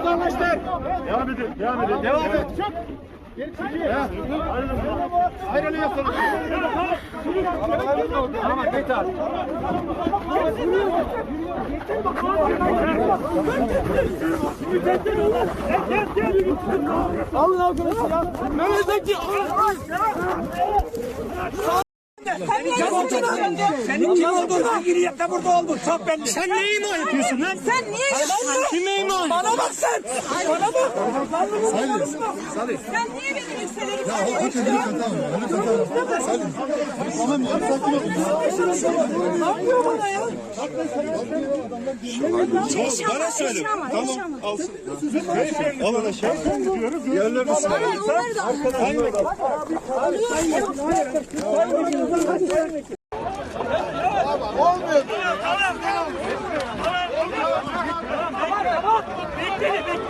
Uzanlaştır. Devam edin. Devam edin. Devam et. Ayrılıyorsunuz. Tamam yeter. Alın arkadaşı ya. Mehmet Senin kim olduğunu bilgili de burada oldun. Çok belli. Sen ne ima yapıyorsun lan? Sen niye ima bana bak sen. Bana bak. Lan bunu konuşma. Sen niye benim yükselerimi Ya o kötü bir kata mı? Onu kata mı? Salim. Tamam ya. Sakin ol. Ne yapıyor bana ya? Şey bana söyle. Tamam. Al. Al ona şey. Yerlerini söyle. Onları da. Hayır. Hayır. Hayır. Hayır. Hayır. Hayır. Beni bekleyin.